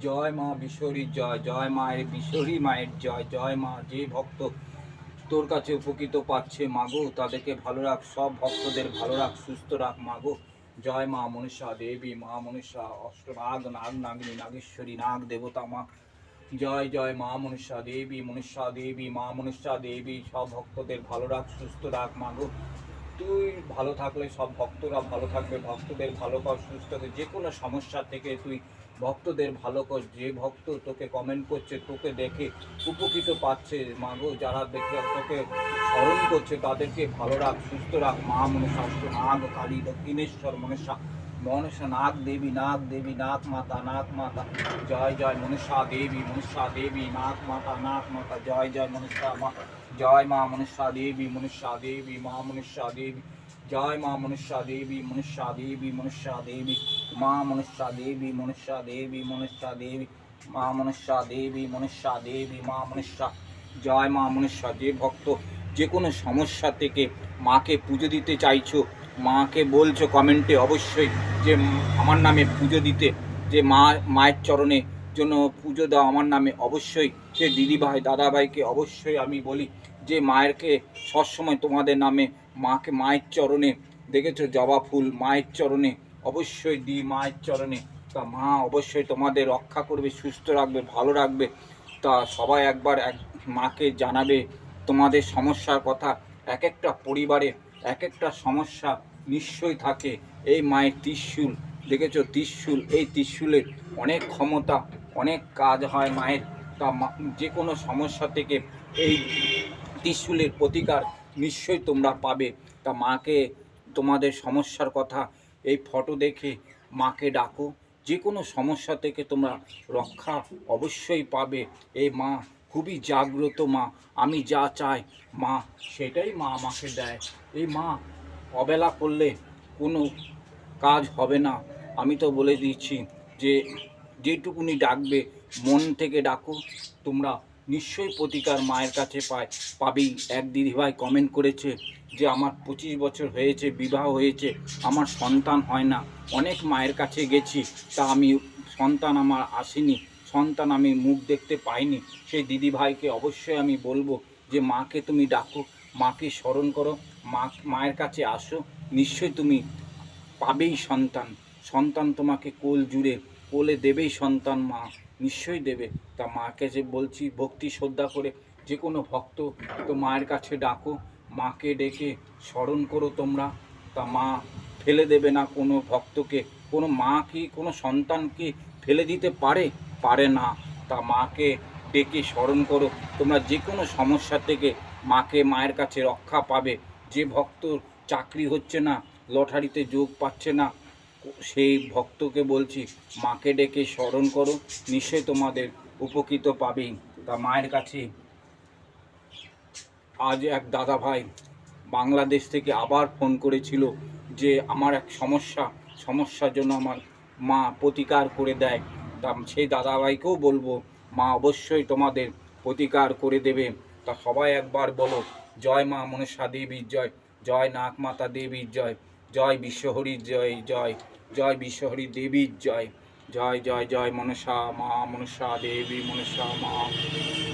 জয় মা বিশ্বরীর জয় জয় মায়ের বিশ্বরী মায়ের জয় জয় মা যে ভক্ত তোর কাছে উপকৃত পাচ্ছে মাগো, তাদেরকে ভালো রাখ, সব ভক্তদের ভালো রাখ, সুস্থ রাখ মাগো। জয় মা মনীষা দেবী, মা মনীষা অষ্টনাগ নাগ নাগিনী, নাগেশ্বরী, নাগ দেবতা মা। জয় জয় মা মনীষা দেবী মনীষা দেবী, মা মনীষা দেবী, সব ভক্তদের ভালো রাখ, সুস্থ রাখ মাগো। তুই ভালো থাকলে সব ভক্তরা ভালো থাকবে, ভক্তদের ভালো কর, সুস্থ যে কোনো সমস্যা থেকে তুই ভক্তদের ভালো কর, যে ভক্ত তোকে কমেন্ট করছে, তোকে দেখে উপকৃত পাচ্ছে, মাগো, যারা দেখে তোকে স্মরণ করছে, তাদেরকে ভালো রাখ, সুস্থ রাখ, মা মনসা নাগ, কালী, দক্ষিণেশ্বর মনসা মনসা নাগ দেবী নাগ দেবী নাগ মাতা নাগ মাতা জয় জয় মনসা দেবী মনসা দেবী নাগ মাতা নাগ মাতা জয় জয় মনসা মা জয় মা মনসা দেবী মনসা দেবী মা মনসা দেবী জয় মা মনুষ্যা দেবী মনুষ্যা দেবী মনুষ্যা দেবী মা মনুষ্যা দেবী মনুষ্যা দেবী মনুষ্যা দেবী মা মনুষ্যা দেবী মনুষ্যা দেবী মা মনুষ্যা জয় মা মনুষ্যা যে ভক্ত যে কোনো সমস্যা থেকে মাকে পুজো দিতে চাইছো মাকে বলছো কমেন্টে অবশ্যই যে আমার নামে পুজো দিতে, যে মা, মায়ের চরণে জন্য পুজো দাও আমার নামে অবশ্যই। সে দিদিভাই, দাদাভাইকে অবশ্যই আমি বলি যে মায়েরকে সবসময় তোমাদের নামে মাকে, মায়ের চরণে দেখেছ জবা ফুল, মায়ের চরণে অবশ্যই দিই মায়ের চরণে। তা মা অবশ্যই তোমাদের রক্ষা করবে, সুস্থ রাখবে, ভালো রাখবে। তা সবাই একবার এক মাকে জানাবে তোমাদের সমস্যার কথা। এক একটা পরিবারে এক একটা সমস্যা নিশ্চয়ই থাকে। এই মায়ের ত্রিশূল, দেখেছ? ত্রিশূল, এই ত্রিশূলের অনেক ক্ষমতা, অনেক কাজ হয় মায়ের। তা যে কোনো সমস্যা থেকে এই ত্রিশূলের প্রতিকার নিশ্চয়ই তোমরা পাবে। তা মাকে, তোমাদের সমস্যার কথা এই ফটো দেখে মাকে ডাকো। যে কোনো সমস্যা থেকে তোমরা রক্ষা অবশ্যই পাবে। এই মা, খুবই জাগ্রত মা। আমি যা চাই, মা, সেটাই মা আমাকে দেয়। এই মা অবেলা করলে কোনো কাজ হবে না। আমি তো বলে দিচ্ছি যে, যেটুকুনি ডাকবে, মন থেকে ডাকো। তোমরা নিশ্চয়ই প্রতিকার মায়ের কাছে পায়, পাবেই। এক দিদিভাই কমেন্ট করেছে যে, আমার পঁচিশ বছর হয়েছে, বিবাহ হয়েছে, আমার সন্তান হয় না। অনেক মায়ের কাছে গেছি, তা আমি সন্তান আমার আসেনি, সন্তান আমি মুখ দেখতে পাইনি। সেই দিদিভাইকে অবশ্যই আমি বলব যে, মাকে তুমি ডাকো মাকে স্মরণ করো, মা, মায়ের কাছে আসো। নিশ্চয়ই তুমি পাবেই সন্তান। সন্তান তোমাকে কোল জুড়ে, কোলে দেবেই সন্তান মা। নিশ্চয়ই দেবে। তা মাকে যে বলছি, ভক্তি শ্রদ্ধা করে যে কোনো ভক্ত তো মায়ের কাছে ডাকো। মাকে ডেকে স্মরণ করো তোমরা। তা মা ফেলে দেবে না কোনো ভক্তকে। কোনো মা কি, কোনো সন্তানকে ফেলে দিতে পারে? পারে না। তা মাকে ডেকে স্মরণ করো। তোমরা যে কোনো সমস্যা থেকে মাকে, মায়ের কাছে রক্ষা পাবে। যে ভক্ত চাকরি হচ্ছে না, লটারিতে যোগ পাচ্ছে না, সেই ভক্তকে বলছি, মাকে ডেকে স্মরণ করো। নিশ্চয়ই তোমাদের উপকৃত পাবেই। তা মায়ের কাছে আজ এক দাদা ভাই বাংলাদেশ থেকে আবার ফোন করেছিল যে, আমার এক সমস্যা, সমস্যার জন্য আমার মা প্রতিকার করে দেয়। তা সেই দাদাভাইকেও বলব মা অবশ্যই তোমাদের প্রতিকার করে দেবে। তা সবাই একবার বলো, জয় মা মনসা দেবীর জয় জয় নাগমাতা দেবীর জয় জয় বিশ্বহরির জয় জয় জয় বিশ্বহরি দেবীর জয় জয় জয় জয় মনসা মা মনসা দেবী মনসা মা।